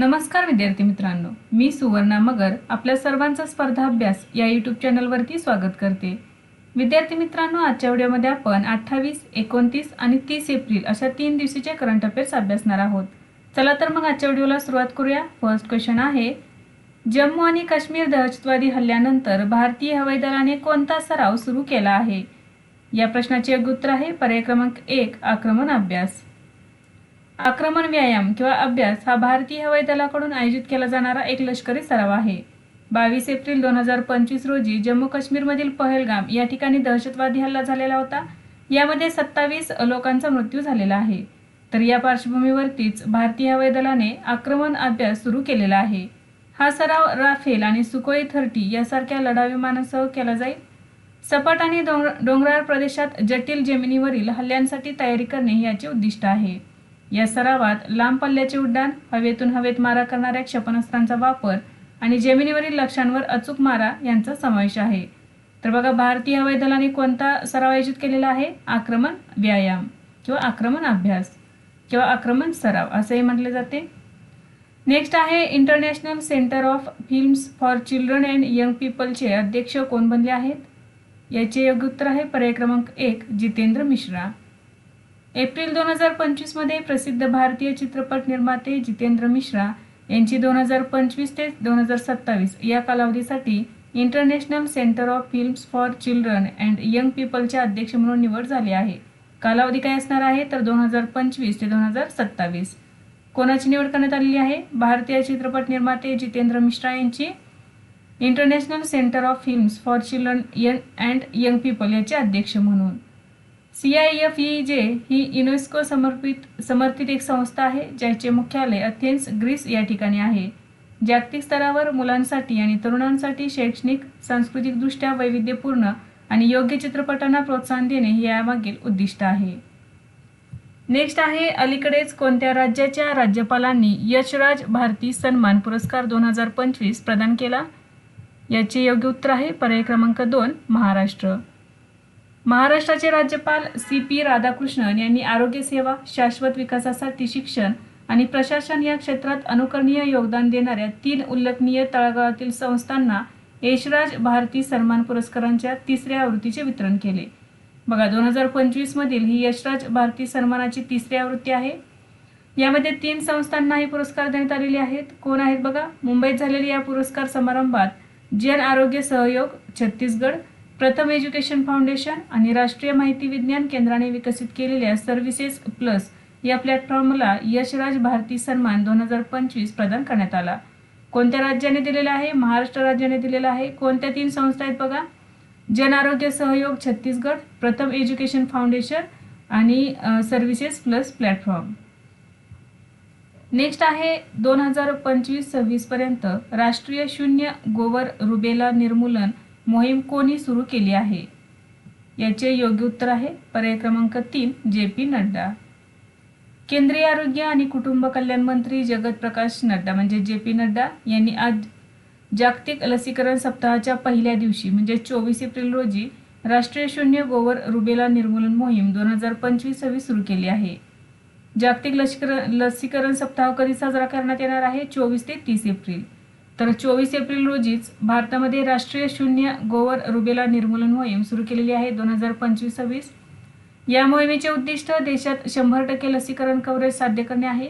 नमस्कार विद्यार्थी मित्रांनो मी सुवर्णा मगर आपल्या सर्वांचा स्पर्धा अभ्यास या यूट्यूब चॅनलवरती स्वागत करते. विद्यार्थी मित्रांनो आजच्या व्हिडिओमध्ये आपण अठ्ठावीस एकोणतीस आणि तीस एप्रिल अशा तीन दिवशीचे करंट अफेअर्स अभ्यासणार आहोत. चला तर मग आजच्या व्हिडिओला सुरुवात करूया. फर्स्ट क्वेश्चन आहे जम्मू आणि काश्मीर दहशतवादी हल्ल्यानंतर भारतीय हवाई दलाने कोणता सराव सुरू केला आहे? या प्रश्नाचे योग्य उत्तर आहे पर्याय क्रमांक एक आक्रमण अभ्यास. आक्रमण व्यायाम किंवा अभ्यास हा भारतीय हवाई दलाकडून आयोजित केला जाणारा एक लष्करी सराव आहे. बावीस एप्रिल दोन हजार पंचवीस रोजी जम्मू काश्मीरमधील पहलगाम या ठिकाणी दहशतवादी हल्ला झालेला होता. यामध्ये सत्तावीस लोकांचा मृत्यू झालेला आहे. तर या पार्श्वभूमीवरतीच भारतीय हवाई दलाने आक्रमण अभ्यास सुरू केलेला आहे. हा सराव राफेल आणि सुकोई थर्टी यासारख्या लढा विमानासह केला जाईल. सपाट आणि डोंगराळ प्रदेशात जटिल जमिनीवरील हल्ल्यांसाठी तयारी करणे याचे उद्दिष्ट आहे. या सरावात लांब पल्ल्याचे उड्डाण हवेतून हवेत मारा करणाऱ्या क्षेपणास्त्रांचा वापर आणि जमिनीवरील लक्ष्यांवर अचूक मारा यांचा समावेश आहे. तर बघा भारतीय हवाई दलाने कोणता सराव आयोजित केलेला आहे? आक्रमण व्यायाम किंवा आक्रमण अभ्यास किंवा आक्रमण सराव असंही म्हटले जाते. नेक्स्ट आहे international centre of films for children and young पीपलचे अध्यक्ष कोण बनले आहेत? याचे योग्य उत्तर आहे पर्याय क्रमांक एक जितेंद्र मिश्रा. एप्रिल दोन हजार पंचवीसमध्ये प्रसिद्ध भारतीय चित्रपट निर्माते जितेंद्र मिश्रा यांची दोन हजार पंचवीस ते दोन हजार सत्तावीस या कालावधीसाठी international centre of films for children and young पीपलचे अध्यक्ष म्हणून निवड झाली आहे. कालावधी काय असणार आहे तर दोन हजार पंचवीस ते दोन हजार सत्तावीस. कोणाची निवड करण्यात आलेली आहे? भारतीय चित्रपट निर्माते जितेंद्र मिश्रा यांची. International centre of films for children young and young people याचे अध्यक्ष म्हणून. सी आय एफ ई जे ही युनेस्को समर्पित समर्थित एक संस्था आहे ज्याचे मुख्यालय अथेन्स ग्रीस या ठिकाणी आहे. जागतिक स्तरावर मुलांसाठी आणि तरुणांसाठी शैक्षणिक सांस्कृतिकदृष्ट्या वैविध्यपूर्ण आणि योग्य चित्रपटांना प्रोत्साहन देणे हे यामागील उद्दिष्ट आहे. नेक्स्ट आहे अलीकडेच कोणत्या राज्याच्या राज्यपालांनी यशराज भारती सन्मान पुरस्कार दोन हजार पंचवीस प्रदान केला? याचे योग्य उत्तर आहे पर्याय क्रमांक दोन महाराष्ट्र. महाराष्ट्राचे राज्यपाल सी पी राधाकृष्णन यांनी आरोग्य सेवा शाश्वत विकासासाठी शिक्षण आणि प्रशासन या क्षेत्रात अनुकरणीय योगदान देणाऱ्या तीन उल्लेखनीय तळागाळातील संस्थांना यशराज भारती सन्मान पुरस्कारांच्या तिसऱ्या आवृत्तीचे वितरण केले. बघा दोन हजार पंचवीसमधील ही यशराज भारती सन्मानाची तिसरी आवृत्ती आहे. यामध्ये तीन संस्थांना हे पुरस्कार देण्यात आलेले आहेत. कोण आहेत बघा? मुंबईत झालेल्या या पुरस्कार समारंभात जन आरोग्य सहयोग छत्तीसगड प्रथम एज्युकेशन फाउंडेशन आणि राष्ट्रीय माहिती विज्ञान केंद्राने विकसित केलेल्या सर्व्हिसेस प्लस या प्लॅटफॉर्मला यशराज भारती सन्मान दोन हजार पंचवीस प्रदान करण्यात आला. कोणत्या राज्याने दिलेला आहे? महाराष्ट्र राज्याने दिलेला आहे. कोणत्या तीन संस्था आहेत बघा? जन आरोग्य सहयोग छत्तीसगड प्रथम एज्युकेशन फाउंडेशन आणि सर्व्हिसेस प्लस प्लॅटफॉर्म. नेक्स्ट आहे दोन हजार पंचवीस सव्वीसपर्यंत राष्ट्रीय शून्य गोवर रुबेला निर्मूलन मोहीम कोणी सुरू केली आहे? याचे योग्य उत्तर आहे पर्याय क्रमांक तीन जे पी नड्डा. केंद्रीय आरोग्य आणि कुटुंब कल्याण मंत्री जगत प्रकाश नड्डा म्हणजे जे पी नड्डा यांनी आज जागतिक लसीकरण सप्ताहाच्या पहिल्या दिवशी म्हणजे चोवीस एप्रिल रोजी राष्ट्रीय शून्य गोवर रुबेला निर्मूलन मोहीम दोन हजार पंचवीस सव्वीस सुरू केली आहे. जागतिक लसीकरण लसीकरण सप्ताह कधी साजरा करण्यात येणार आहे? चोवीस ते तीस एप्रिल. तर चोवीस एप्रिल रोजीच भारतामध्ये राष्ट्रीय शून्य गोवर रुबेला निर्मूलन मोहीम सुरू केलेली आहे दोन हजार पंचवीस सव्वीस या मोहिमेचे उद्दिष्ट देशात शंभर टक्के लसीकरण कव्हरेज साध्य करणे आहे.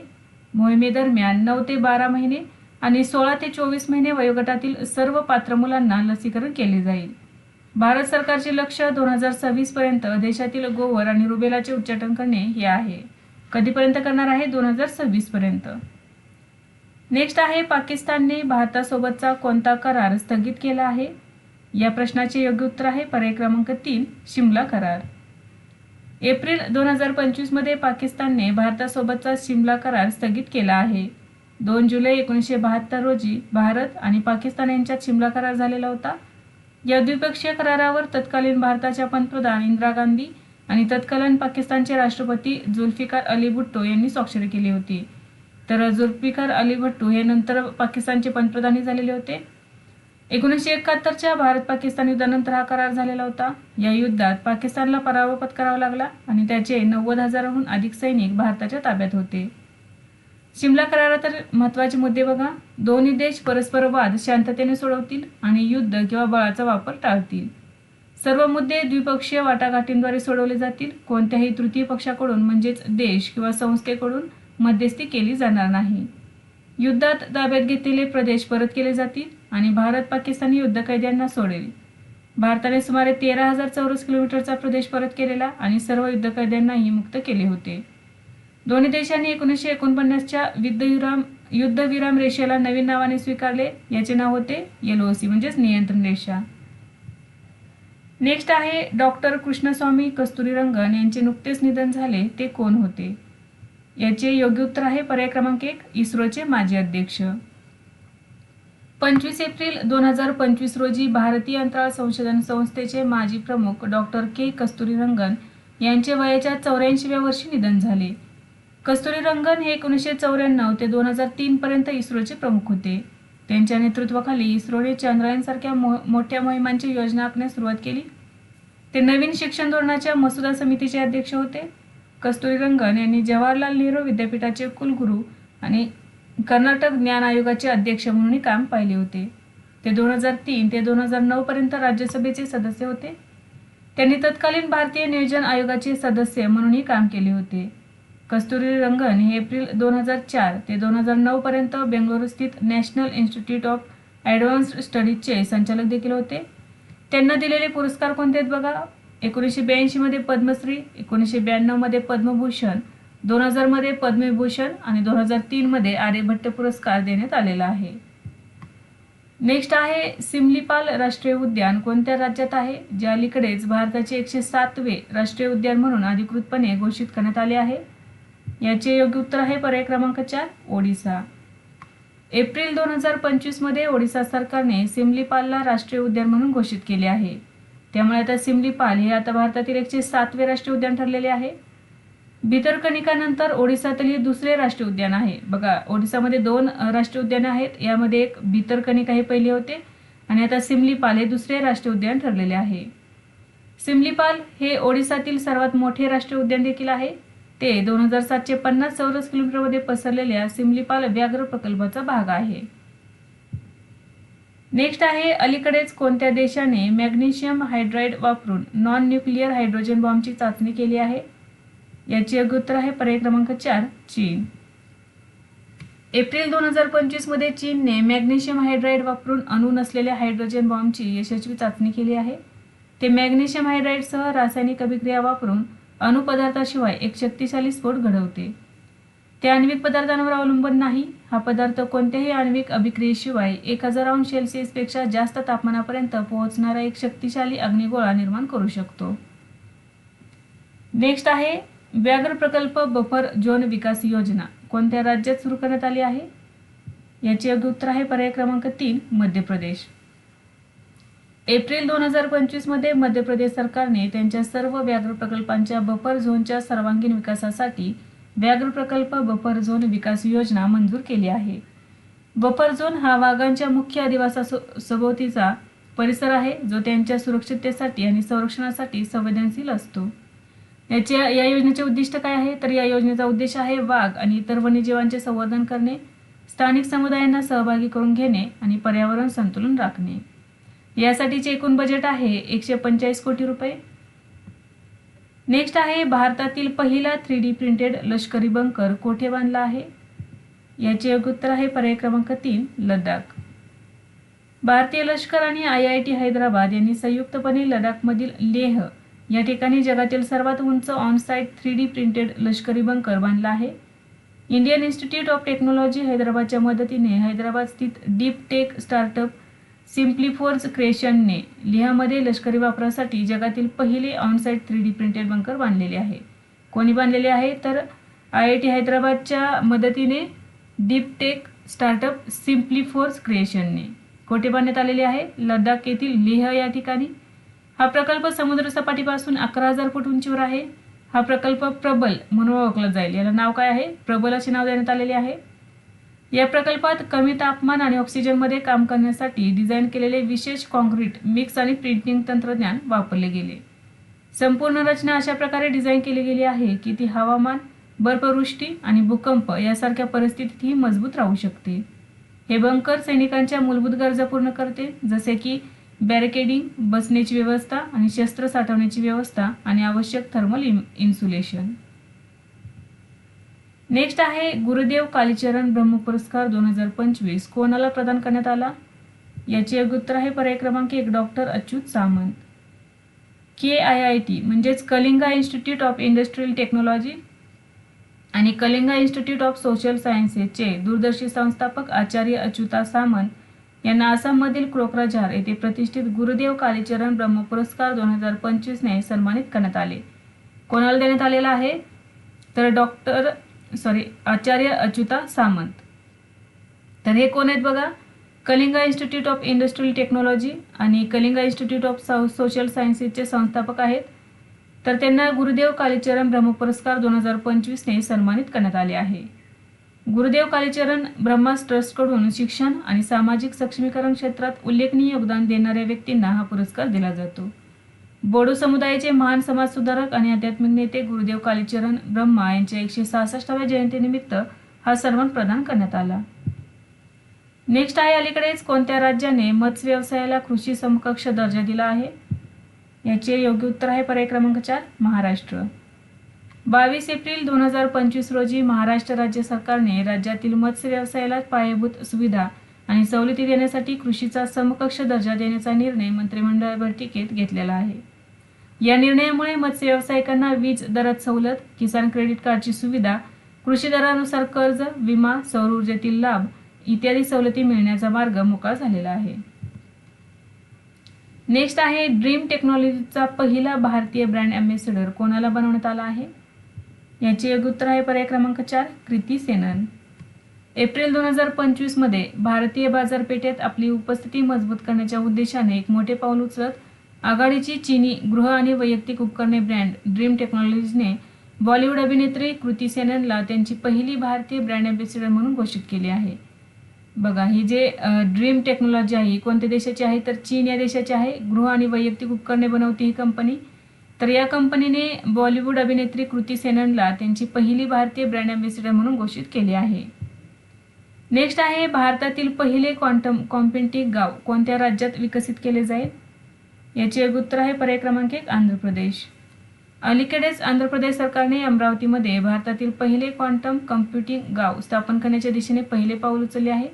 मोहिमेदरम्यान नऊ ते बारा महिने आणि सोळा ते चोवीस महिने वयोगटातील सर्व पात्र मुलांना लसीकरण केले जाईल. भारत सरकारचे लक्ष दोन हजार सव्वीस पर्यंत देशातील गोवर आणि रुबेलाचे उच्चाटन करणे हे आहे. कधीपर्यंत करणार आहे? दोन हजार सव्वीस पर्यंत. नेक्स्ट आहे पाकिस्तानने भारतासोबतचा कोणता करार स्थगित केला आहे? या प्रश्नाचे योग्य उत्तर आहे पर्याय क्रमांक तीन शिमला करार. एप्रिल दोन हजार पंचवीसमध्ये पाकिस्तानने भारतासोबतचा शिमला करार स्थगित केला आहे. दोन जुलै एकोणीसशे बहात्तर रोजी भारत आणि पाकिस्तान यांच्यात शिमला करार झालेला होता. या द्विपक्षीय करारावर तत्कालीन भारताच्या पंतप्रधान इंदिरा गांधी आणि तत्कालीन पाकिस्तानचे राष्ट्रपती जुल्फिकार अली भुट्टो यांनी स्वाक्षरी केली होती. तर जुल्फिकार अली भट्टू हे नंतर पाकिस्तानचे पंतप्रधानही झालेले होते. एकोणीसशे एकाहत्तरच्या भारत पाकिस्तान युद्धानंतर हा करार झालेला होता. या युद्धात पाकिस्तानला पराभव पत्करावा लागला आणि त्याचे नव्वद हजाराहून अधिक सैनिक भारताच्या ताब्यात होते. शिमला करारातील तर महत्त्वाचे मुद्दे बघा. दोन्ही देश परस्पर वाद शांततेने सोडवतील आणि युद्ध किंवा बळाचा वापर टाळतील. सर्व मुद्दे द्विपक्षीय वाटाघाटींद्वारे सोडवले जातील. कोणत्याही तृतीय पक्षाकडून म्हणजेच देश किंवा संस्थेकडून मध्यस्थी केली जाणार नाही. युद्धात ताब्यात घेतलेले प्रदेश परत केले जातील आणि भारत पाकिस्तानी युद्धकैद्यांना सोडेल. भारताने सुमारे तेरा हजार चौरस किलोमीटरचा प्रदेश परत केलेला आणि सर्व युद्धकैद्यांनाही मुक्त केले होते. दोन्ही देशांनी एकोणीसशे एकोणपन्नासच्या युद्धविराम युद्धविराम रेषेला नवीन नावाने स्वीकारले. याचे नाव होते एलओसी म्हणजेच नियंत्रण रेषा. नेक्स्ट आहे डॉक्टर कृष्णस्वामी कस्तुरीरंगन यांचे नुकतेच निधन झाले. ते कोण होते? याचे योग्य उत्तर आहे पर्याय क्रमांक एक इस्रोचे माजी अध्यक्ष. पंचवीस एप्रिल दोन हजार पंचवीस रोजी भारतीय अंतराळ संशोधन संस्थेचे माजी प्रमुख डॉक्टर के कस्तुरीरंगन यांचे वयाच्या चौऱ्याऐंशीव्या वर्षी निधन झाले. कस्तुरीरंगन हे एकोणीसशे चौऱ्याण्णव ते दोन हजार तीनपर्यंत इस्रोचे प्रमुख होते. त्यांच्या नेतृत्वाखाली इस्रोने चांद्रयानसारख्या मो मोठ्या मोहिमांची योजना आखण्यास सुरुवात केली. ते नवीन शिक्षण धोरणाच्या मसुदा समितीचे अध्यक्ष होते. कस्तुरीरंगन यांनी जवाहरलाल नेहरू विद्यापीठाचे कुलगुरू आणि कर्नाटक ज्ञान आयोगाचे अध्यक्ष म्हणूनही काम पाहिले होते. ते दोन हजार तीन ते दोन हजार नऊ पर्यंत राज्यसभेचे सदस्य होते. त्यांनी तत्कालीन भारतीय नियोजन आयोगाचे सदस्य म्हणूनही काम केले होते. कस्तुरी रंगन हे एप्रिल दोन हजार चार ते दोन हजार नऊ पर्यंत बेंगळुरू स्थित नॅशनल इन्स्टिट्यूट ऑफ ॲडव्हान्स्ड स्टडीजचे संचालक देखील होते. त्यांना दिलेले पुरस्कार कोणते आहेत बघा? एकोणीसशे ब्याऐंशीमध्ये पद्मश्री एकोणीसशे ब्याण्णवमध्ये पद्मभूषण दोन हजारमध्ये पद्मविभूषण आणि दोन हजार तीनमध्ये आर्यभट्ट पुरस्कार देण्यात आलेला आहे. नेक्स्ट आहे सिमलीपाल राष्ट्रीय उद्यान. कोणत्या राज्यात आहे? जे अलीकडेच भारताचे एकशे सातवे राष्ट्रीय उद्यान म्हणून अधिकृतपणे घोषित करण्यात आले आहे. याचे योग्य उत्तर आहे पर्याय क्रमांक चार ओडिसा. एप्रिल दोन हजार पंचवीसमध्ये ओडिसा सरकारने सिमलीपालला राष्ट्रीय उद्यान म्हणून घोषित केले आहे. त्यामुळे आता सिमलीपाल हे आता भारतातील एकशे सातवे राष्ट्रीय उद्यान ठरलेले आहे. भितरकनिकानंतर ओडिसातील हे दुसरे राष्ट्रीय उद्यान आहे. बघा ओडिसामध्ये दोन राष्ट्रीय उद्यानं आहेत. यामध्ये एक भितरकनिका हे पहिले होते आणि आता सिमलीपाल हे दुसरे राष्ट्रीय उद्यान ठरलेले आहे. सिमलीपाल हे ओडिसातील सर्वात मोठे राष्ट्रीय उद्यान देखील आहे. ते दोन हजार सातशे पन्नास चौरस किलोमीटरमध्ये पसरलेल्या सिमलीपाल व्याघ्र प्रकल्पाचा भाग आहे. नेक्स्ट आहे अलीकडेच कोणत्या देशाने मॅग्नेशियम हायड्राईड वापरून नॉन न्यूक्लिअर हायड्रोजन बॉम्बची चाचणी केली आहे? याची योग्य उत्तर आहे पर्याय क्रमांक चार चीन. एप्रिल दोन हजार पंचवीसमध्ये चीनने मॅग्नेशियम हायड्राईड वापरून अणू नसलेल्या हायड्रोजन बॉम्बची यशस्वी चाचणी केली आहे. ते मॅग्नेशियम हायड्राईडसह रासायनिक अभिक्रिया वापरून अणुपदार्थाशिवाय एक शक्तिशाली स्फोट घडवते. ते आण्विक पदार्थांवर अवलंबून नाही. हा पदार्थ कोणत्याही आण्विक अभिक्रियेशिवाय एक हजार अंश सेल्सिअसपेक्षा जास्त तापमानापर्यंत पोहोचणारा एक शक्तिशाली अग्निगोळा निर्माण करू शकतो. नेक्स्ट आहे व्याघ्र प्रकल्प बफर झोन विकास योजना. कोणत्या राज्यात सुरू करण्यात आली आहे? याचे योग्य उत्तर आहे पर्याय क्रमांक तीन मध्य प्रदेश. एप्रिल दोन हजार पंचवीसमध्ये मध्य प्रदेश सरकारने त्यांच्या सर्व व्याघ्र प्रकल्पांच्या बफर झोनच्या सर्वांगीण विकासासाठी व्याघ्र प्रकल्प बफर झोन विकास योजना मंजूर केली आहे. बफर झोन हा वाघांच्या मुख्य अधिवासा सभोवतीचा परिसर आहे जो त्यांच्या सुरक्षिततेसाठी आणि संरक्षणासाठी संवेदनशील असतो. याच्या या योजनेचे उद्दिष्ट काय आहे? तर या योजनेचा उद्देश आहे वाघ आणि इतर वन्यजीवांचे संवर्धन करणे स्थानिक समुदायांना सहभागी करून घेणे आणि पर्यावरण संतुलन राखणे. यासाठीचे एकूण बजेट आहे एकशे पंचेचाळीस कोटी रुपये. नेक्स्ट आहे भारतातील पहिला थ्री डी प्रिंटेड लष्करी बंकर कोठे बांधला आहे? याचे योग्य उत्तर आहे पर्याय क्रमांक तीन लडाख. भारतीय लष्कर आणि आय आय टी हैदराबाद यांनी संयुक्तपणे लडाखमधील लेह या ठिकाणी जगातील सर्वात उंच ऑनसाईट थ्री डी प्रिंटेड लष्करी बंकर बांधला आहे. इंडियन इन्स्टिट्यूट ऑफ टेक्नॉलॉजी हैदराबादच्या मदतीने हैदराबाद स्थित डीप टेक स्टार्टअप सिम्प्लिफोर्स क्रिएशनने लिहामध्ये लष्करी वापरासाठी जगातील पहिले onsite three D printed bunker बांधलेले आहे. कोणी बांधलेले आहे? तर आय आय टी हैदराबादच्या मदतीने डीप टेक स्टार्टअप सिम्प्लिफोर्स क्रिएशनने कोठे बांधण्यात आलेले आहे? लडाख येथील लेह या ठिकाणी. हा प्रकल्प समुद्रसपाटीपासून अकरा हजार फूट उंचीवर आहे. हा प्रकल्प प्रबल म्हणून ओळखला जाईल. याला नाव काय आहे? प्रबल असे नाव देण्यात आलेले आहे. या प्रकल्पात कमी तापमान आणि ऑक्सिजनमध्ये काम करण्यासाठी डिझाईन केलेले विशेष कॉन्क्रीट मिक्स आणि प्रिंटिंग तंत्रज्ञान वापरले गेले. संपूर्ण रचना अशा प्रकारे डिझाईन केली गेली आहे की ती हवामान बर्फवृष्टी आणि भूकंप यासारख्या परिस्थितीतही मजबूत राहू शकते. हे बंकर सैनिकांच्या मूलभूत गरजा पूर्ण करते जसे की बॅरिकेडिंग बसण्याची व्यवस्था आणि शस्त्र साठवण्याची व्यवस्था आणि आवश्यक थर्मल इन्सुलेशन. नेक्स्ट आहे गुरुदेव कालीचरण ब्रह्म पुरस्कार दोन हजार पंचवीस. कोणाला प्रदान करण्यात आला? याचे योग्य उत्तर आहे पर्याय क्रमांक एक doctor Achyut Samanta. K I I T म्हणजेच Kalinga institute of industrial technology आणि कलिंगा इन्स्टिट्यूट ऑफ सोशल सायन्सेसचे दूरदर्शी संस्थापक आचार्य अच्युता सामंत यांना आसाममधील क्रोकराझार येथे प्रतिष्ठित गुरुदेव कालीचरण ब्रह्म पुरस्कार दोन हजार पंचवीसने सन्मानित करण्यात आले. कोणाला देण्यात आलेला आहे? तर डॉक्टर सॉरी आचार्य अच्युता सामंत. तर हे कोण आहेत बघा? Kalinga institute of industrial technology आणि कलिंगा इन्स्टिट्यूट ऑफ सोशल सायन्सेसचे संस्थापक आहेत. तर त्यांना गुरुदेव कालीचरण ब्रह्मपुरस्कार दोन हजार पंचवीसने सन्मानित करण्यात आले आहे. गुरुदेव कालीचरण ब्रह्मास ट्रस्टकडून शिक्षण आणि सामाजिक सक्षमीकरण क्षेत्रात उल्लेखनीय योगदान देणाऱ्या व्यक्तींना हा पुरस्कार दिला जातो. बोडो समुदायाचे महान समाजसुधारक आणि आध्यात्मिक नेते गुरुदेव कालीचरण ब्रह्मा यांच्या एकशे सहासष्टाव्या जयंतीनिमित्त हा सन्मान प्रदान करण्यात आला. नेक्स्ट आहे अलीकडेच कोणत्या राज्याने मत्स्य व्यवसायाला कृषी समकक्ष दर्जा दिला आहे? याचे योग्य उत्तर आहे पर्याय क्रमांक चार महाराष्ट्र. बावीस एप्रिल दोन हजार पंचवीस रोजी महाराष्ट्र राज्य सरकारने राज्यातील मत्स्य व्यवसायाला पायाभूत सुविधा आणि सवलती देण्यासाठी कृषीचा समकक्ष दर्जा देण्याचा निर्णय मंत्रिमंडळ बैठकीत घेतलेला आहे. या निर्णयामुळे मत्स्य व्यावसायिकांना वीज दरात सवलत किसान क्रेडिट कार्डची सुविधा कृषी दरानुसार कर्ज विमा सौर ऊर्जेतील लाभ इत्यादी सवलती मिळण्याचा मार्ग मोकळा झालेला आहे. नेक्स्ट आहे ड्रीम टेक्नॉलॉजीचा पहिला भारतीय ब्रँड अम्बेसिडर कोणाला बनवण्यात आला आहे? याचे योग्य उत्तर आहे पर्याय क्रमांक चार कृती सेनन. एप्रिल दोन हजार पंचवीसमध्ये भारतीय बाजारपेठेत आपली उपस्थिती मजबूत करण्याच्या उद्देशाने एक मोठे पाऊल उचलत आघाडीची चीनी गृह आणि वैयक्तिक उपकरणे ब्रँड ड्रीम टेक्नॉलॉजीने बॉलिवूड अभिनेत्री कृती सेननला त्यांची पहिली भारतीय ब्रँड अँबॅसेडर म्हणून घोषित केली आहे. बघा ही जे ड्रीम टेक्नॉलॉजी आहे ही कोणत्या देशाची आहे? तर चीन या देशाची आहे. गृह आणि वैयक्तिक उपकरणे बनवते ही कंपनी. तर या कंपनीने बॉलिवूड अभिनेत्री कृती सेननला त्यांची पहिली भारतीय ब्रँड अँबॅसेडर म्हणून घोषित केली आहे. नेक्स्ट आहे भारतातील पहिले क्वांटम कॉम्पेंटिक गाव कोणत्या राज्यात विकसित केले जाईल? याचे एक उत्तर आहे पर्याय क्रमांक एक आंध्र प्रदेश. अलीकडेच आंध्र प्रदेश सरकारने अमरावतीमध्ये भारतातील पहिले क्वांटम कम्प्युटिंग गाव स्थापन करण्याच्या दिशेने पहिले पाऊल उचलले आहे.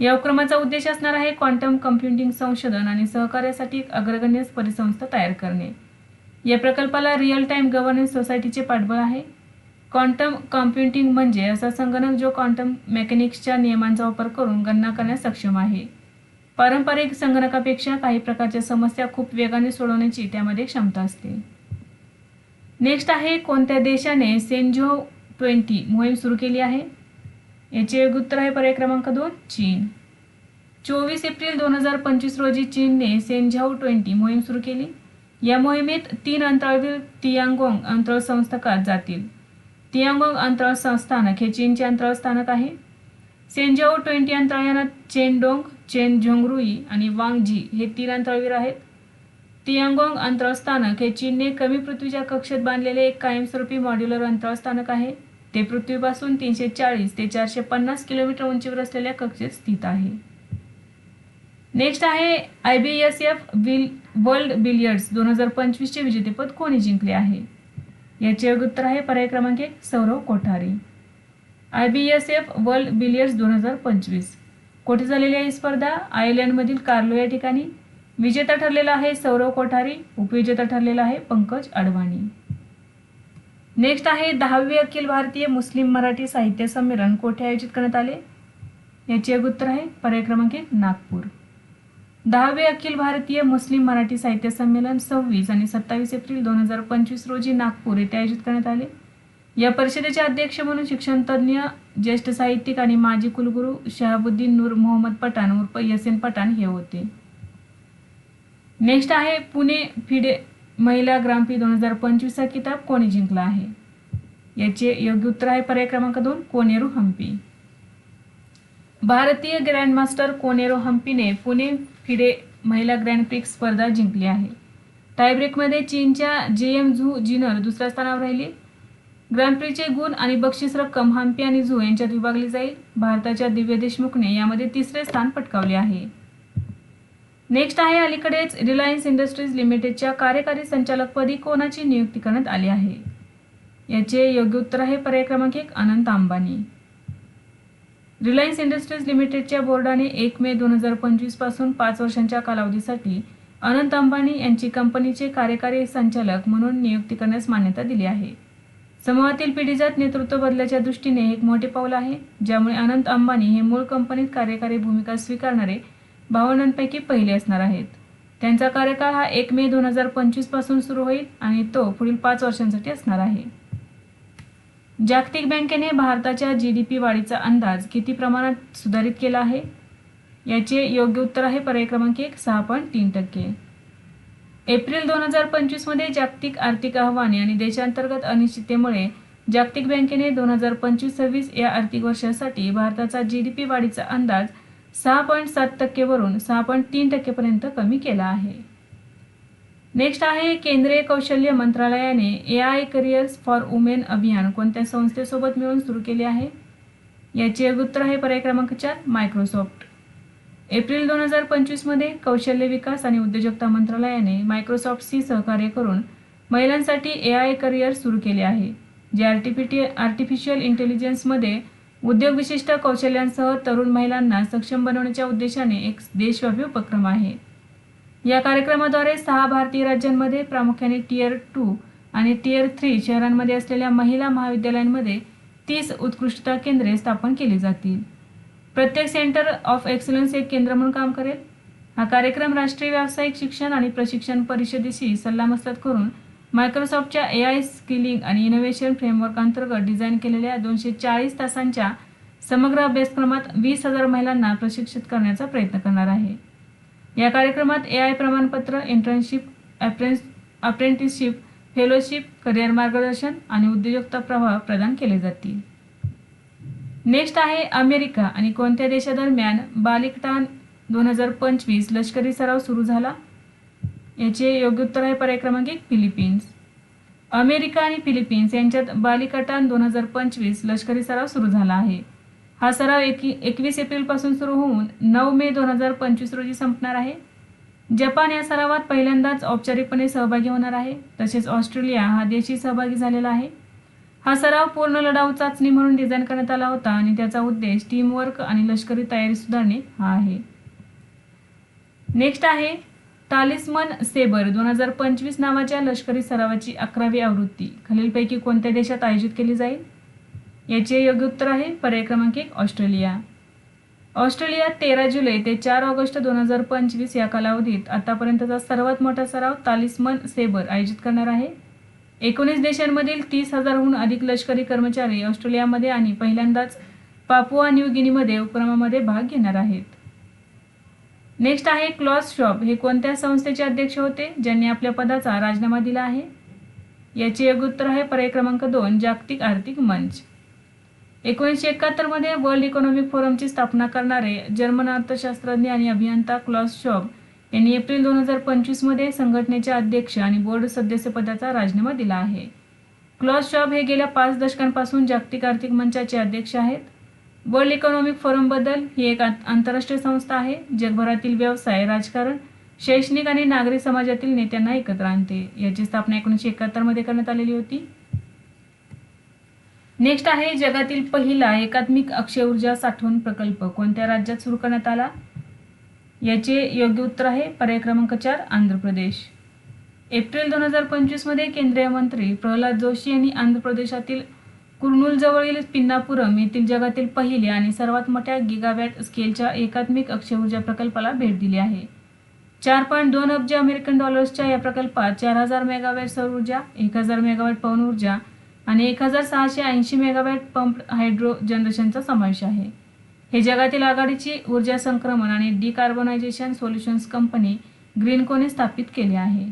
या उपक्रमाचा उद्देश असणार आहे क्वांटम कम्प्युटिंग संशोधन आणि सहकार्यासाठी एक अग्रगण्य परिसंस्था तयार करणे. या प्रकल्पाला रिअल टाईम गव्हर्नन्स सोसायटीचे पाठबळ आहे. क्वांटम कॉम्प्युटिंग म्हणजे असा संगणक जो क्वांटम मेकॅनिक्सच्या नियमांचा वापर करून गणना करण्यास सक्षम आहे. पारंपरिक संगणकापेक्षा काही प्रकारच्या समस्या खूप वेगाने सोडवण्याची त्यामध्ये क्षमता असते. नेक्स्ट आहे कोणत्या देशाने सेंजो ट्वेंटी मोहीम सुरू केली आहे? याचे योग्य उत्तर आहे पर्याय क्रमांक दोन चीन. चोवीस एप्रिल दोन हजार पंचवीस रोजी चीनने सेंझाऊ ट्वेंटी मोहीम सुरू केली. या मोहिमेत तीन अंतराळवीर तियांगोंग अंतराळ संस्थकात जातील. तियांगोंग अंतराळ संस्थानक हे चीनचे अंतराळ स्थानक आहे. सेंजाओ ट्वेंटी अंतराळयानात चेनडोंग चेन झोंगरुई आणि वांगजी हे तीन अंतराळवीर आहेत. तियांगोंग अंतराळ स्थानक हे चीनने कमी पृथ्वीच्या कक्षेत बांधलेले एक कायमस्वरूपी मॉड्युलर अंतराळ स्थानक आहे. ते पृथ्वीपासून तीनशे चाळीस ते चारशे पन्नास किलोमीटर उंचीवर असलेल्या कक्षेत स्थित आहे. नेक्स्ट आहे I B S F bill world billiards दोन हजार पंचवीसचे विजेतेपद कोणी जिंकले आहे? याचे योग्य उत्तर आहे पर्याय क्रमांक एक Sourav Kothari. I B S F world billiards दोन हजार पंचवीस. कोठे झालेली आहे ही स्पर्धा? आयर्लंडमधील कार्लो या ठिकाणी. विजेता ठरलेला आहे सौरव कोठारी उपविजेता ठरलेला आहे पंकज अडवाणी. नेक्स्ट आहे दहावी अखिल भारतीय मुस्लिम मराठी साहित्य संमेलन. कोठे आयोजित करण्यात आले? याचे एक उत्तर आहे पर्याय क्रमांक एक नागपूर. दहावे अखिल भारतीय मुस्लिम मराठी साहित्य संमेलन सव्वीस आणि सत्तावीस एप्रिल दोन हजार पंचवीस रोजी नागपूर येथे आयोजित करण्यात आले. या परिषदेचे अध्यक्ष म्हणून शिक्षणतज्ज्ञ ज्येष्ठ साहित्यिक आणि माजी कुलगुरू शहाबुद्दीन नूर मोहम्मद पठाण उर्फ यसेन पठाण हे होते. नेक्स्ट आहे पुणे फिडे महिला ग्रामपी दोन हजार पंचवीसचा किताब कोणी जिंकला आहे? याचे योग्य उत्तर आहे पर्याय क्रमांक दोन कोनेरू हम्पी. भारतीय ग्रँडमास्टर कोनेरो हम्पीने पुणे फिडे महिला ग्रँड प्रिक्स स्पर्धा जिंकली आहे. टायब्रेकमध्ये चीनच्या जे एम झू जिनर दुसऱ्या स्थानावर राहिली. ग्रँड प्रीचे गुण आणि बक्षीस रक्कम हम्पी आणि झू यांच्यात विभागली जाईल. भारताच्या दिव्य देशमुखने यामध्ये तिसरे स्थान पटकावले आहे. नेक्स्ट आहे अलीकडेच रिलायन्स इंडस्ट्रीज लिमिटेडच्या कार्यकारी संचालकपदी कोणाची नियुक्ती करण्यात आली आहे? याचे योग्य उत्तर आहे पर्याय क्रमांक एक अनंत अंबानी. रिलायन्स इंडस्ट्रीज लिमिटेडच्या बोर्डाने एक मे दोन हजार पंचवीसपासून पाच वर्षांच्या कालावधीसाठी अनंत अंबानी यांची कंपनीचे कार्यकारी संचालक म्हणून नियुक्ती करण्यास मान्यता दिली आहे. समूहातील पिढीजात नेतृत्व बदलाच्या दृष्टीने एक मोठे पाऊल आहे ज्यामुळे अनंत अंबानी हे मूळ कंपनीत कार्यकारी भूमिका स्वीकारणारे भावंडांपैकी पहिले असणार आहेत. त्यांचा कार्यकाळ हा एक मे दोन हजार पंचवीसपासून सुरू होईल आणि तो पुढील पाच वर्षांसाठी असणार आहे. जागतिक बँकेने भारताच्या जी डी पी वाढीचा अंदाज किती प्रमाणात सुधारित केला आहे? याचे योग्य उत्तर आहे पर्याय क्रमांक एक सहा पॉईंट तीन टक्के. एप्रिल दोन हजार पंचवीसमध्ये जागतिक आर्थिक आव्हाने आणि देशांतर्गत अनिश्चिततेमुळे जागतिक बँकेने दोन हजार पंचवीस सव्वीस या आर्थिक वर्षासाठी भारताचा जी डी पी वाढीचा अंदाज सहा पॉईंट सात टक्केवरून सहा पॉईंट तीन टक्केपर्यंत कमी केला आहे. नेक्स्ट आहे केंद्रीय कौशल्य मंत्रालयाने A I careers for women अभियान कोणत्या संस्थेसोबत मिळून सुरू केले आहे? याचे उत्तर आहे पर्याय क्रमांक चार मायक्रोसॉफ्ट. एप्रिल दोन हजार पंचवीसमध्ये कौशल्य विकास आणि उद्योजकता मंत्रालयाने मायक्रोसॉफ्टशी सहकार्य करून महिलांसाठी ए आय करिअर सुरू केले आहे जे आर्टिफिटी आर्टिफिशियल इंटेलिजन्समध्ये उद्योग विशिष्ट कौशल्यांसह तरुण महिलांना सक्षम बनवण्याच्या उद्देशाने एक देशव्यापी उपक्रम आहे. या कार्यक्रमाद्वारे सहा भारतीय राज्यांमध्ये प्रामुख्याने टियर टू आणि टियर थ्री शहरांमध्ये असलेल्या महिला महाविद्यालयांमध्ये तीस उत्कृष्टता केंद्रे स्थापन केली जातील. प्रत्येक सेंटर ऑफ एक्सलन्स एक केंद्र म्हणून काम करेल. हा कार्यक्रम राष्ट्रीय व्यावसायिक शिक्षण आणि प्रशिक्षण परिषदेशी सल्लामसलत करून मायक्रोसॉफ्टच्या ए आय स्किलिंग आणि इनोव्हेशन फ्रेमवर्क अंतर्गत डिझाईन केलेल्या दोनशे चाळीस तासांच्या समग्र अभ्यासक्रमात वीस हजार महिलांना प्रशिक्षित करण्याचा प्रयत्न करणार आहे. या कार्यक्रमात ए आय प्रमाणपत्र इंटर्नशिप अप्रेंस अप्रेंटिसशिप फेलोशिप करिअर मार्गदर्शन आणि उद्योजकता प्रवाह प्रदान केले जातील. नेक्स्ट आहे अमेरिका आणि कोणत्या देशादरम्यान बालिकटान दोन हजार पंचवीस लष्करी सराव सुरू झाला? याचे योग्य उत्तर आहे पर्याय क्रमांक एक फिलिपिन्स. अमेरिका आणि फिलिपिन्स यांच्यात बालिकाटान दोन हजार पंचवीस लष्करी सराव सुरू झाला आहे. हा सराव एक एकवीस एप्रिलपासून सुरू होऊन नऊ मे दोन हजार पंचवीस रोजी संपणार आहे. जपान या सरावात पहिल्यांदाच औपचारिकपणे सहभागी होणार आहे. तसेच ऑस्ट्रेलिया हा देशी सहभागी झालेला आहे. हा सराव पूर्ण लढाऊ चाचणी म्हणून डिझाईन करण्यात आला होता आणि त्याचा उद्देश टीमवर्क आणि लष्करी तयारी सुधारणे हा आहे. नेक्स्ट आहे तालिस्मन सेबर दोन हजार पंचवीस नावाच्या लष्करी सरावाची अकरावी आवृत्ती. खालीलपैकी कोणत्या देशात आयोजित केली जाईल? याचे योग्य उत्तर आहे पर्याय क्रमांक एक ऑस्ट्रेलिया. ऑस्ट्रेलियात तेरा जुलै ते चार ऑगस्ट दोन हजार पंचवीस या कालावधीत आतापर्यंतचा सर्वात मोठा सराव तालिस्मन सेबर आयोजित करणार आहे. एकोणीस देशांमधील तीस हजारहून अधिक लष्करी कर्मचारी ऑस्ट्रेलियामध्ये आणि पहिल्यांदाच पापुआ न्यू गिनीमध्ये उपक्रमामध्ये भाग घेणार आहेत. नेक्स्ट आहे क्लॉस शॉप हे कोणत्या संस्थेचे अध्यक्ष होते? ज्यांनी आपल्या पदाचा राजीनामा दिला आहे? याचे योग्य उत्तर आहे पर्याय क्रमांक दोन जागतिक आर्थिक मंच. एकोणीसशे एकाहत्तरमध्ये वर्ल्ड इकॉनॉमिक फोरमची स्थापना करणारे जर्मन अर्थशास्त्रज्ञ आणि अभियंता क्लॉस शॉप यांनी एप्रिल दोन हजार पंचवीसमध्ये संघटनेचे अध्यक्ष आणि बोर्ड सदस्यपदाचा राजीनामा दिला आहे. क्लॉस शॉप हे गेल्या पाच दशकांपासून जागतिक आर्थिक मंचाचे अध्यक्ष आहेत. वर्ल्ड इकॉनॉमिक फोरम बदल ही एक आंतरराष्ट्रीय संस्था आहे जगभरातील व्यवसाय राजकारण शैक्षणिक आणि नागरी समाजातील नेत्यांना एकत्र आणते. याची स्थापना एकोणीसशे एकाहत्तरमध्ये करण्यात आलेली होती. नेक्स्ट आहे जगातील पहिला एकात्मिक अक्षय ऊर्जा साठवण प्रकल्प. कोणत्या राज्यात सुरू करण्यात आला? याचे योग्य उत्तर आहे पर्याय क्रमांक चार आंध्र प्रदेश. एप्रिल दोन हजार पंचवीसमध्ये केंद्रीय मंत्री प्रल्हाद जोशी यांनी आंध्र प्रदेशातील कुर्नूलजवळील पिन्नापुरम येथील जगातील पहिल्या आणि सर्वात मोठ्या गिगावॅट स्केलच्या एकात्मिक अक्षय ऊर्जा प्रकल्पाला भेट दिली आहे. चार पॉईंट दोन अब्ज अमेरिकन डॉलर्सच्या या प्रकल्पात चार हजार मेगावॅट सौर ऊर्जा एक हजार मेगावॅट पवन ऊर्जा आणि एक हजार सहाशे ऐंशी मेगावॅट पंप हायड्रो जनरेशनचा समावेश आहे. हे जगातील आघाडीची ऊर्जा संक्रमण आणि डिकार्बनायझेशन सोल्युशन्स कंपनी ग्रीनकोने स्थापित केले आहे.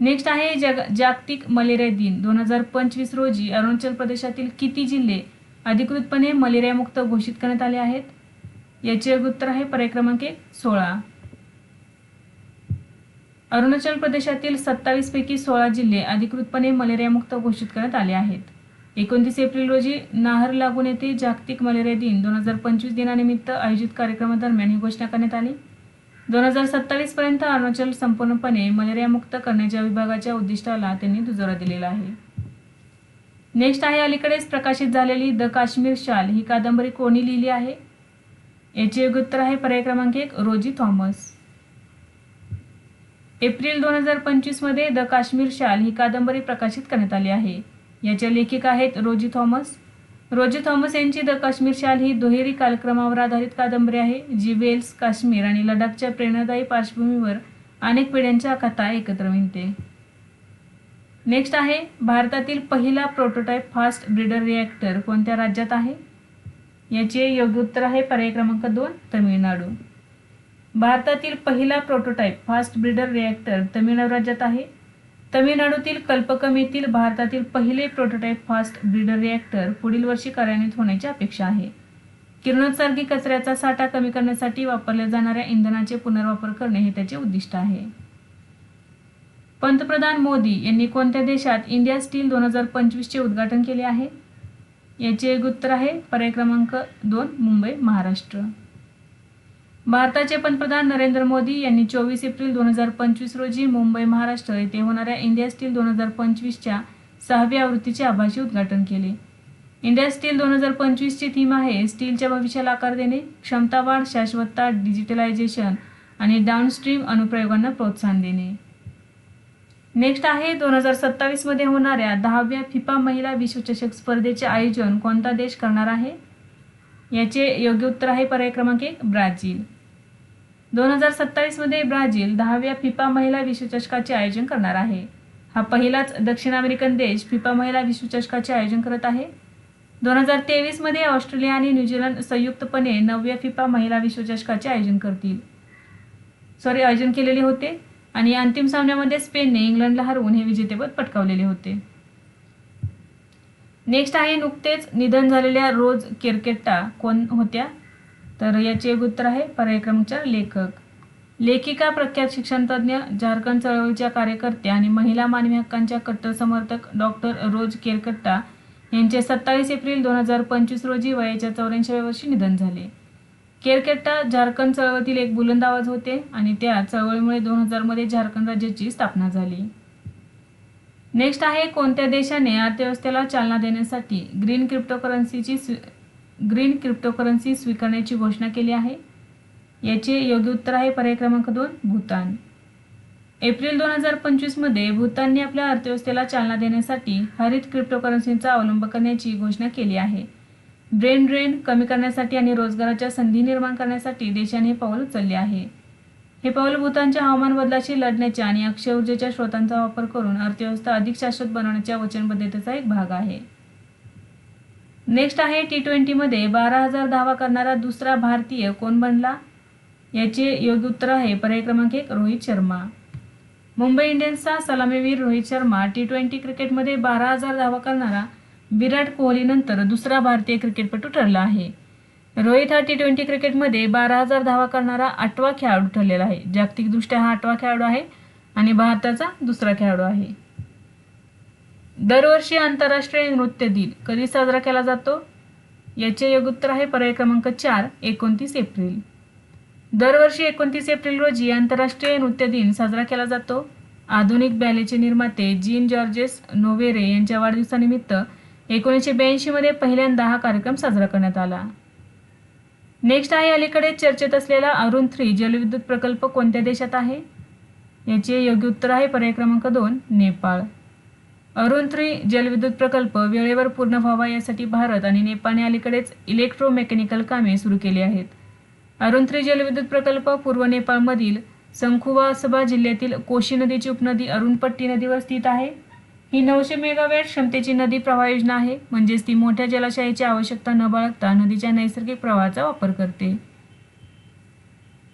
नेक्स्ट आहे जग जागतिक मलेरिया दिन. दोन हजार पंचवीस रोजी अरुणाचल प्रदेशातील किती जिल्हे अधिकृतपणे मलेरियामुक्त घोषित करण्यात आले आहेत? याचे उत्तर आहे पर्याय क्रमांक एक सोळा. अरुणाचल प्रदेशातील सत्तावीसपैकी सोळा जिल्हे अधिकृतपणे मलेरियामुक्त घोषित करण्यात आले आहेत. एकोणतीस एप्रिल रोजी नाहर लागून येथे जागतिक मलेरिया दिन. दोन हजार पंचवीस दिनानिमित्त आयोजित कार्यक्रमादरम्यान ही घोषणा करण्यात आली. दोन हजार सत्तावीस पर्यंत अरुणाचल संपूर्णपणे मलेरियामुक्त करण्याच्या विभागाच्या उद्दिष्टाला त्यांनी दुजोरा दिलेला आहे. नेक्स्ट आहे अलीकडेच प्रकाशित झालेली द काश्मीर शाल. ही कादंबरी कोणी लिहिली आहे? याचे योग्य उत्तर आहे पर्याय क्रमांक एक रोजी थॉमस. एप्रिल दोन हजार पंचवीसमध्ये द काश्मीर शाल ही कादंबरी प्रकाशित करण्यात आली आहे. याच्या लेखिका आहेत रोजी थॉमस. रोजी थॉमस यांची द काश्मीर शाल ही दुहेरी कालक्रमावर आधारित कादंबरी आहे जी वेल्स काश्मीर आणि लडाखच्या प्रेरणादायी पार्श्वभूमीवर अनेक पिढ्यांच्या कथा एकत्र विणते. नेक्स्ट आहे भारतातील पहिला प्रोटोटाईप फास्ट ब्रिडर रिॲक्टर कोणत्या राज्यात आहे? याचे योग्य उत्तर आहे पर्याय क्रमांक दोन तमिळनाडू. भारतातील पहिला prototype fast breeder reactor Tamil Nadu राज्यात आहे. तमिळनाडूतील कल्पकम येथील भारतातील पहिले प्रोटोटाईप फास्ट ब्रीडर रिॲक्टर पुढील वर्षी कार्यान्वित होण्याची अपेक्षा आहे. किरणोत्सर्गी कचऱ्याचा साठा कमी करण्यासाठी वापरल्या जाणाऱ्या इंधनाचे पुनर्वापर करणे हे त्याचे उद्दिष्ट आहे. पंतप्रधान मोदी यांनी कोणत्या देशात इंडिया स्टील दोन हजार पंचवीसचे उद्घाटन केले आहे? याचे एक उत्तर आहे. पर्याय क्रमांक दोन मुंबई महाराष्ट्र. भारताचे पंतप्रधान नरेंद्र मोदी यांनी चोवीस एप्रिल दोन हजार पंचवीस रोजी मुंबई महाराष्ट्र येथे होणाऱ्या इंडिया स्टील दोन हजार पंचवीसच्या सहाव्या आवृत्तीचे आभासी उद्घाटन केले. इंडिया स्टील दोन हजार पंचवीसची थीम आहे स्टीलच्या भविष्याला आकार देणे क्षमता वाढ शाश्वतता डिजिटलायझेशन आणि डाऊनस्ट्रीम अनुप्रयोगांना प्रोत्साहन देणे. नेक्स्ट आहे दोन हजार सत्तावीसमध्ये होणाऱ्या दहाव्या फिफा महिला विश्वचषक स्पर्धेचे आयोजन कोणता देश करणार आहे? याचे योग्य उत्तर आहे पर्याय क्रमांक एक ब्राझील. दोन हजार सत्तावीसमध्ये ब्राझील दहाव्या फिफा महिला विश्वचषकाचे आयोजन करणार आहे. हा पहिलाच दक्षिण अमेरिकन देश फिफा महिला विश्वचषकाचे आयोजन करत आहे. दोन हजार तेवीसमध्ये ऑस्ट्रेलिया आणि न्यूझीलंड संयुक्तपणे नवव्या फिफा महिला विश्वचषकाचे आयोजन करतील. सॉरी आयोजन केलेले होते आणि अंतिम सामन्यामध्ये स्पेनने इंग्लंडला हरवून हे विजेतेपद पटकावलेले होते. नेक्स्ट आहे नुकतेच निधन झालेल्या रोज केरकेट्टा कोण होत्या? तर याचे एक उत्तर आहे पर्याय क्रमांक लेखक. लेखिका प्रख्यात शिक्षणतज्ज्ञ झारखंड चळवळीच्या कार्यकर्त्या आणि महिला मानवी हक्कांच्या कट्टर समर्थक डॉक्टर रोज केरकट्टा यांचे सत्तावीस एप्रिल दोन हजार पंचवीस रोजी वयाच्या चौऱ्याऐंशीव्या वर्षी निधन झाले. केरकट्टा झारखंड चळवळीतील एक बुलंद आवाज होते आणि त्या चळवळीमुळे दोन हजारमध्ये झारखंड राज्याची स्थापना झाली. नेक्स्ट आहे कोणत्या देशाने अर्थव्यवस्थेला चालना देण्यासाठी ग्रीन क्रिप्टोकरन्सीची ग्रीन क्रिप्टोकरन्सी स्वीकारण्याची घोषणा केली आहे. याचे योग्य उत्तर आहे पर्याय क्रमांक दोन भूतान. एप्रिल दोन हजार पंचवीसमध्ये भूतानने आपल्या अर्थव्यवस्थेला चालना देण्यासाठी हरित क्रिप्टोकरन्सीचा अवलंब करण्याची घोषणा केली आहे. ब्रेन ड्रेन कमी करण्यासाठी आणि रोजगाराच्या संधी निर्माण करण्यासाठी देशाने हे पाऊल उचलले आहे. हे पाऊल भूतानच्या हवामान बदलाशी लढण्याच्या आणि अक्षय ऊर्जेच्या स्रोतांचा वापर करून अर्थव्यवस्था अधिक शाश्वत बनवण्याच्या वचनबद्धतेचा एक भाग आहे. नेक्स्ट आहे टी ट्वेंटीमध्ये बारा हजार धावा करणारा दुसरा भारतीय कोण बनला? याचे योग्य उत्तर आहे. पर्याय क्रमांक एक रोहित शर्मा. मुंबई इंडियन्सचा सलामीवीर रोहित शर्मा टी ट्वेंटी क्रिकेटमध्ये बारा हजार धावा करणारा विराट कोहलीनंतर दुसरा भारतीय क्रिकेटपटू ठरला आहे. रोहित हा टी ट्वेंटी क्रिकेटमध्ये बारा हजार धावा करणारा आठवा खेळाडू ठरलेला आहे. जागतिकदृष्ट्या हा आठवा खेळाडू आहे आणि भारताचा दुसरा खेळाडू आहे. दरवर्षी आंतरराष्ट्रीय नृत्य दिन कधी साजरा केला जातो? याचे योगोत्तर उत्तर आहे पर्याय क्रमांक चार एकोणतीस एप्रिल. दरवर्षी एकोणतीस एप्रिल रोजी आंतरराष्ट्रीय नृत्य दिन साजरा केला जातो. आधुनिक बॅलेचे निर्माते जीन जॉर्जेस नोवेरे यांच्या वाढदिवसानिमित्त एकोणीसशे ब्याऐंशीमध्ये पहिल्यांदा हा कार्यक्रम साजरा करण्यात आला. नेक्स्ट आहे अलीकडे चर्चेत असलेला अरुण थ्री जलविद्युत प्रकल्प कोणत्या देशात आहे? याचे योग्य उत्तर आहे पर्याय क्रमांक दोन नेपाळ. अरुंत्री जलविद्युत प्रकल्प वेळेवर पूर्ण व्हावा यासाठी भारत आणि नेपाळने अलीकडेच इलेक्ट्रोमेकॅनिकल कामे सुरू केली आहेत. अरुंत्री जलविद्युत प्रकल्प पूर्व नेपाळमधील संखुवासभा जिल्ह्यातील कोशी नदीची उपनदी अरुणपट्टी नदीवर स्थित आहे. ही नऊशे मेगावॅट क्षमतेची नदी प्रवाह योजना आहे म्हणजेच ती मोठ्या जलाशयाची आवश्यकता न बाळगता नदीच्या नैसर्गिक प्रवाहाचा वापर करते.